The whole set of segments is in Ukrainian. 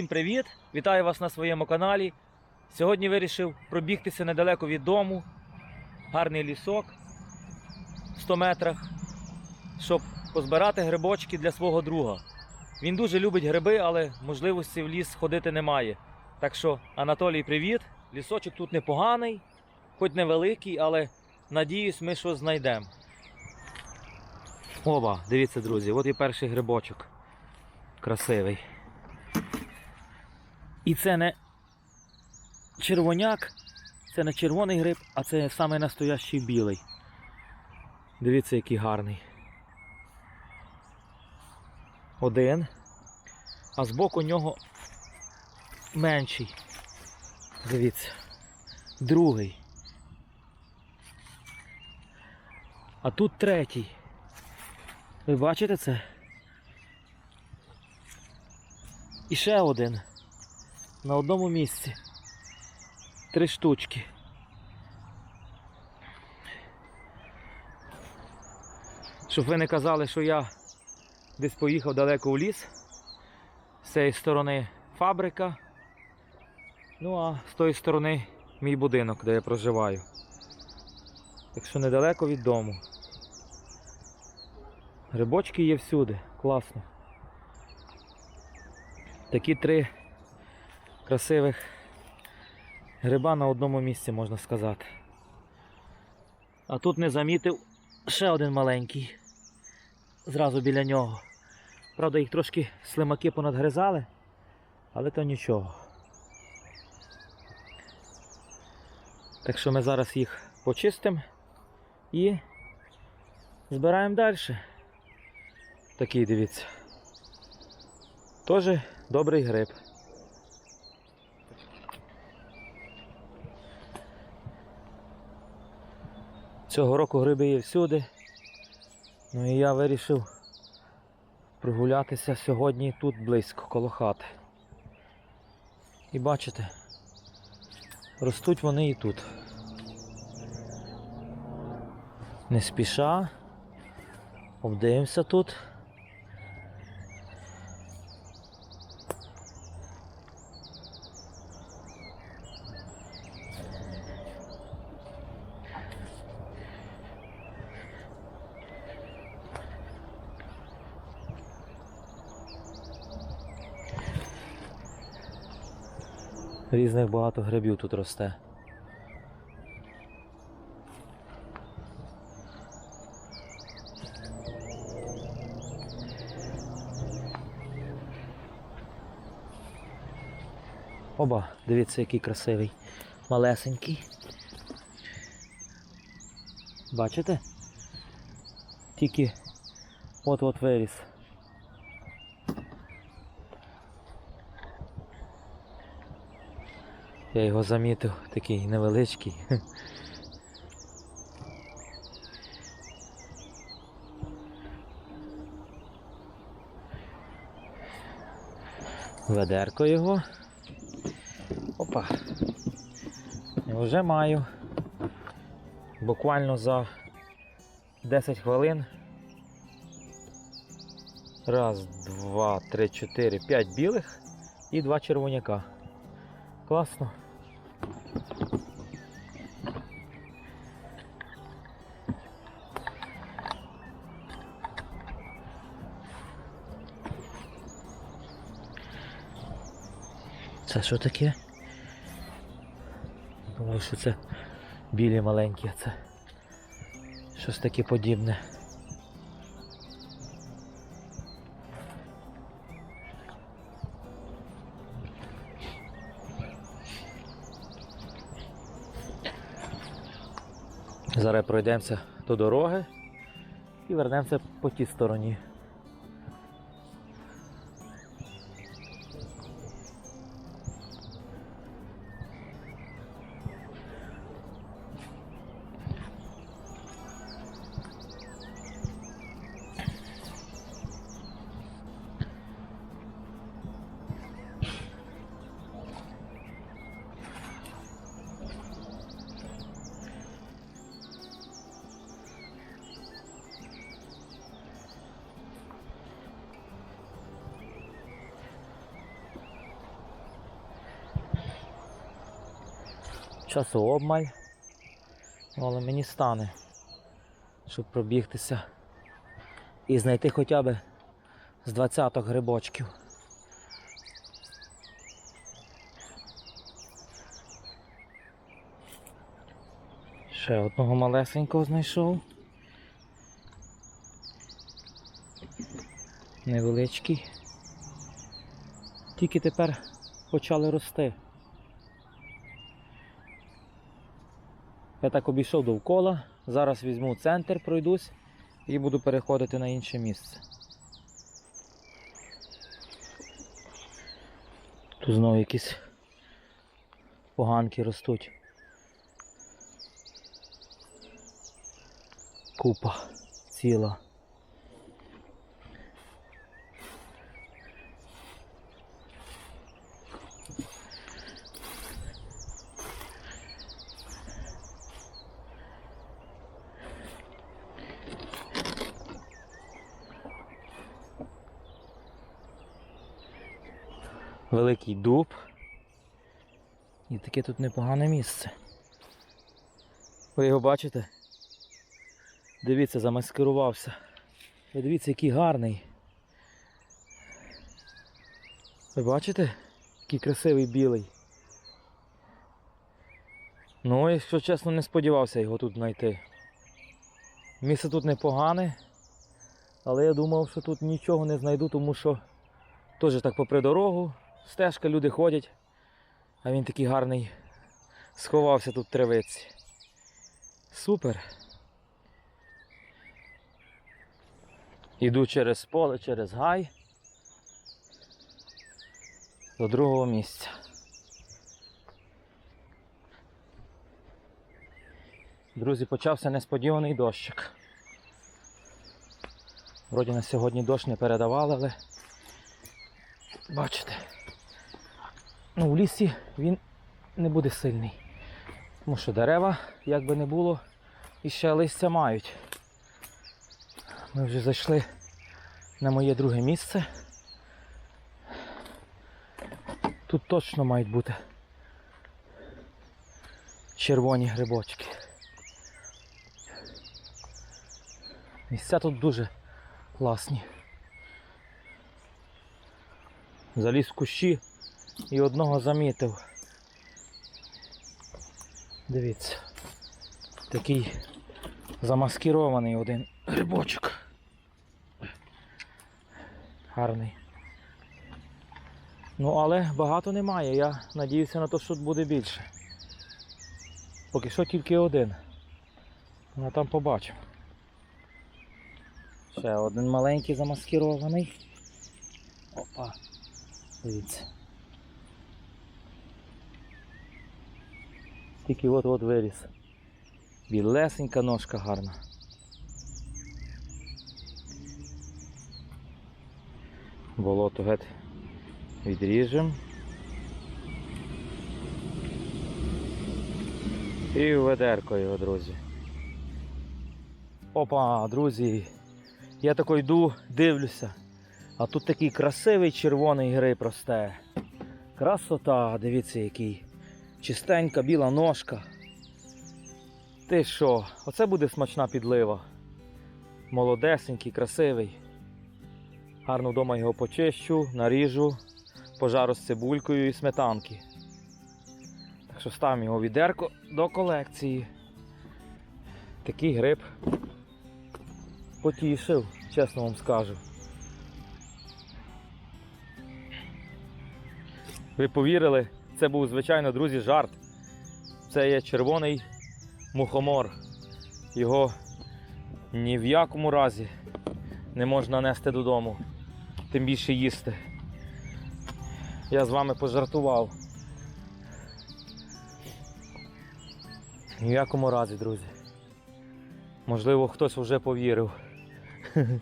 Всім привіт! Вітаю вас на своєму каналі. Сьогодні вирішив пробігтися недалеко від дому. Гарний лісок в 100 метрах, щоб позбирати грибочки для свого друга. Він дуже любить гриби, але можливості в ліс ходити немає. Так що, Анатолій, привіт! Лісочок тут непоганий, хоч невеликий, але надіюсь, ми щось знайдемо. Оба, дивіться, друзі, от і перший грибочок. Красивий. І це не червоняк, це не червоний гриб, а це саме настоящий білий. Дивіться, який гарний. Один. А збоку нього менший. Дивіться. Другий. А тут третій. Ви бачите це? І ще один. На одному місці. Три штучки. Щоб ви не казали, що я десь поїхав далеко в ліс. З цієї сторони фабрика. Ну а з тої сторони мій будинок, де я проживаю. Так що недалеко від дому. Грибочки є всюди, класно. Такі три красивих гриба на одному місці, можна сказати. А тут не замітив ще один маленький. Зразу біля нього. Правда, їх трошки слимаки понадгризали, але то нічого. Так що ми зараз їх почистимо і збираємо далі. Такий дивіться. Теж добрий гриб. Цього року гриби є всюди. Ну і я вирішив прогулятися сьогодні тут близько, коло хати. І бачите, ростуть вони і тут. Не спіша. Обдивимося тут. Різних багато грибів тут росте. Оба, дивіться, який красивий. Малесенький. Бачите? Тільки от-от виріс. Я його замітив, такий невеличкий. Ведерко його. Опа. І вже маю. Буквально за 10 хвилин. Раз, два, три, чотири, п'ять білих і два червоняка. Класно. Це що таке? Думаю, що це білі маленькі, це щось таке подібне. Зараз пройдемося до дороги і вернемося по тій стороні. Часу обмаль. Ну, Але мені стане, щоб пробігтися і знайти хоча б з 20 грибочків. Ще одного малесенького знайшов. Невеличкий. Тільки тепер почали рости. Я так обійшов довкола. Зараз візьму центр, пройдусь і буду переходити на інше місце. Тут знову якісь поганки ростуть. Купа ціла. Великий дуб. І таке тут непогане місце. Ви його бачите? Дивіться, замаскирувався. Ви дивіться, який гарний. Ви бачите? Який красивий білий. Ну, якщо чесно, не сподівався його тут знайти. Місце тут непогане, але я думав, що тут нічого не знайду, тому що теж так попри дорогу, стежка, люди ходять, а він такий гарний сховався тут в травиці. Супер. Іду через поле, через гай до другого місця. Друзі, почався несподіваний дощик. Вроді на сьогодні дощ не передавали, але бачите, ну в лісі він не буде сильний. Тому що дерева, як би не було, іще листя мають. Ми вже зайшли на моє друге місце. Тут точно мають бути червоні грибочки. Місця тут дуже класні. Заліз в кущі і одного замітив. Дивіться, такий замаскирований один грибочок. Гарний. Ну, але багато немає. Я надіюся на те, що тут буде більше. Поки що тільки один. А там побачимо. Ще один маленький замаскирований. Опа. Дивіться. Тільки от-от виріс. Білесенька ножка гарна. Болото геть відріжемо. І ведерко його, друзі. Опа, друзі. Я такой йду, дивлюся. А тут такий красивий червоний гриб росте. Красота, дивіться який. Чистенька біла ножка. Ти що? Оце буде смачна підлива. Молодесенький, красивий. Гарно вдома його почищу, наріжу, пожару з цибулькою і сметанки. Так що ставимо його відерко до колекції. Такий гриб потішив, чесно вам скажу. Ви повірили, це був, звичайно, друзі, жарт. Це є червоний мухомор. Його ні в якому разі не можна нести додому, тим більше їсти. Я з вами пожартував. Ні в якому разі, друзі. Можливо, хтось вже повірив.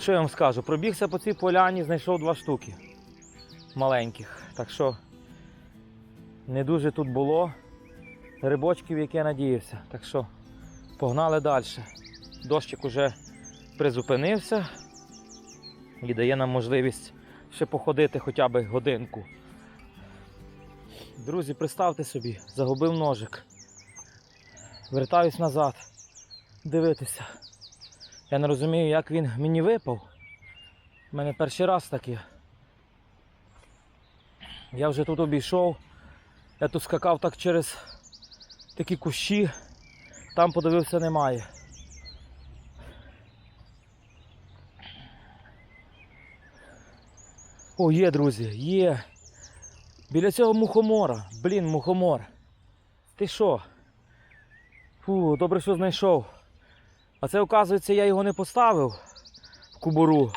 Що я вам скажу? Пробігся по цій поляні, знайшов два штуки маленьких. Так що не дуже тут було грибочків, як я надіявся. Так що погнали далі. Дощик уже призупинився і дає нам можливість ще походити хоча б годинку. Друзі, представте собі, загубив ножик. Вертаюсь назад. Дивитися. Я не розумію, як він мені випав. У мене перший раз таке. Я вже тут обійшов. Я тут скакав так через такі кущі. Там подивився немає. О, є, друзі, є. Біля цього мухомора. Блін, мухомор. Ти що? Фу, добре, що знайшов. А це, оказується, я його не поставив в кубуру,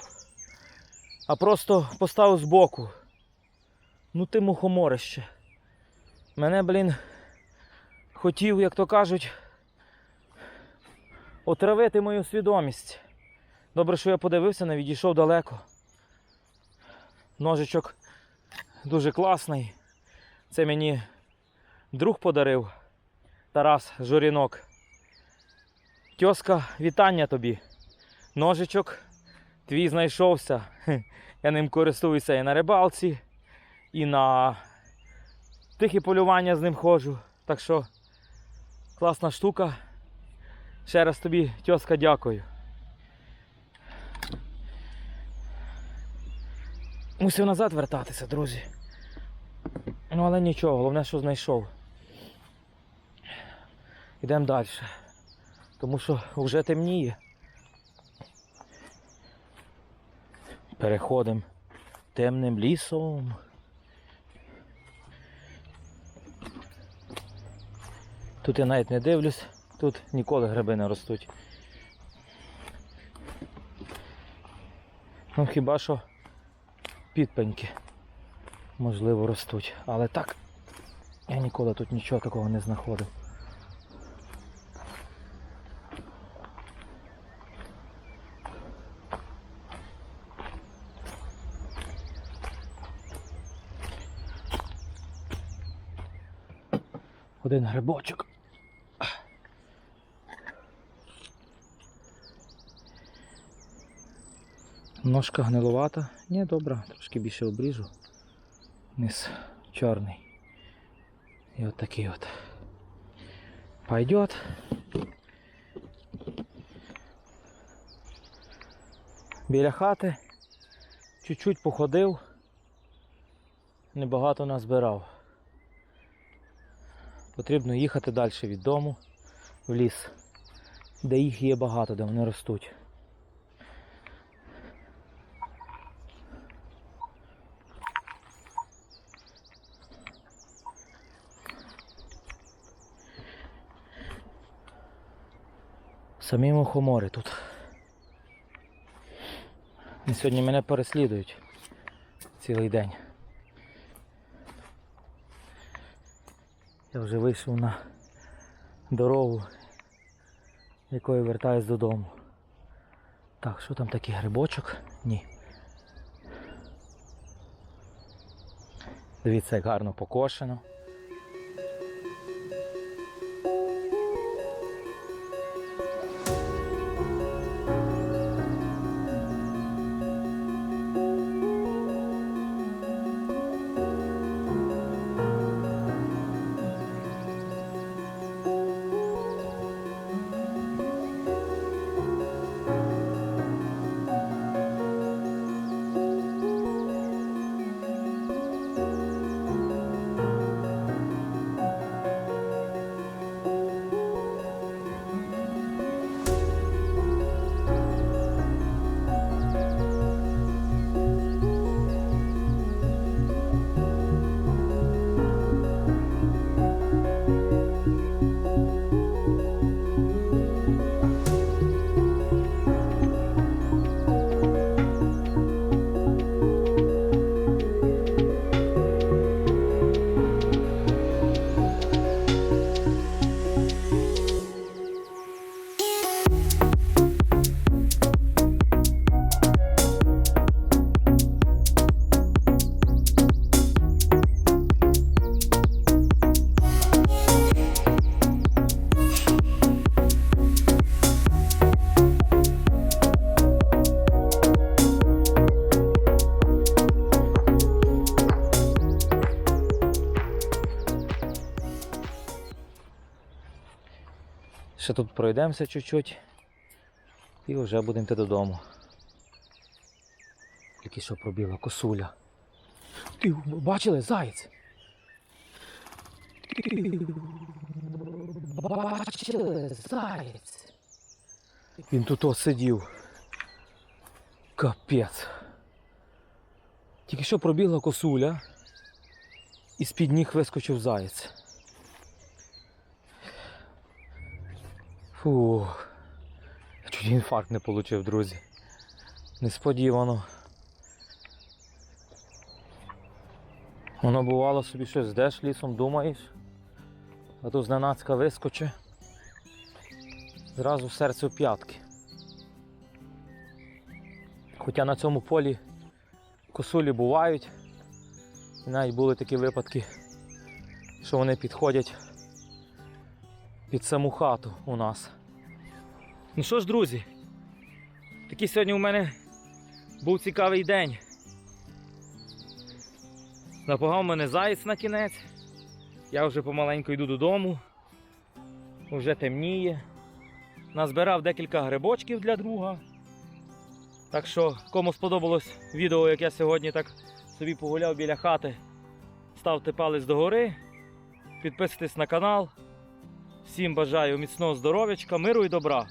а просто поставив збоку. Ну ти мухоморище. Мене, блін, хотів, як то кажуть, отравити мою свідомість. Добре, що я подивився, не відійшов далеко. Ножичок дуже класний. Це мені друг подарив. Тарас Журінок. Тьоска, вітання тобі. Ножичок твій знайшовся. Я ним користуюся і на рибалці, і на тихі полювання з ним ходжу. Так що класна штука. Ще раз тобі, тьоска, дякую. Мусив назад вертатися, друзі. Ну, але нічого, головне, що знайшов. Йдемо далі. Тому що вже темніє. Переходимо темним лісом. Тут я навіть не дивлюсь, тут ніколи гриби не ростуть. Ну хіба що підпеньки можливо ростуть. Але так я ніколи тут нічого такого не знаходив. Один грибочок. Ножка гнилувата. Ні, добре, трошки більше обріжу. Низ чорний. І от такий от. Пойдет. Біля хати. Чуть-чуть походив. Небагато назбирав. Потрібно їхати далі від дому в ліс, де їх є багато, де вони ростуть. Самі мухомори тут. І сьогодні мене переслідують цілий день. Я вже вийшов на дорогу, якою вертаюсь додому. Так, що там такий грибочок? Ні. Дивіться, як гарно покошено. Ще тут пройдемося чуть-чуть і вже будемо йти додому. Тільки що пробіла косуля. Бачили заєць? Бачили заєць. Він тут ось сидів. Капець. Тільки що пробігла косуля, і з-під ніг вискочив заєць. Фу. Я чуть інфаркт не отримав, друзі. Несподівано. Воно бувало собі щось здеш лісом, думаєш, а то зненацька вискоче. Зразу серце в п'ятки. Хоча на цьому полі косулі бувають. І навіть були такі випадки, що вони підходять під саму хату у нас. Ну що ж, друзі, такий сьогодні у мене був цікавий день. Напугав мене заєць на кінець. Я вже помаленьку йду додому. Вже темніє. Назбирав декілька грибочків для друга. Так що, кому сподобалось відео, як я сьогодні так собі погуляв біля хати, ставте палець догори, підписуйтесь на канал. Всім бажаю міцного здоров'ячка, миру і добра.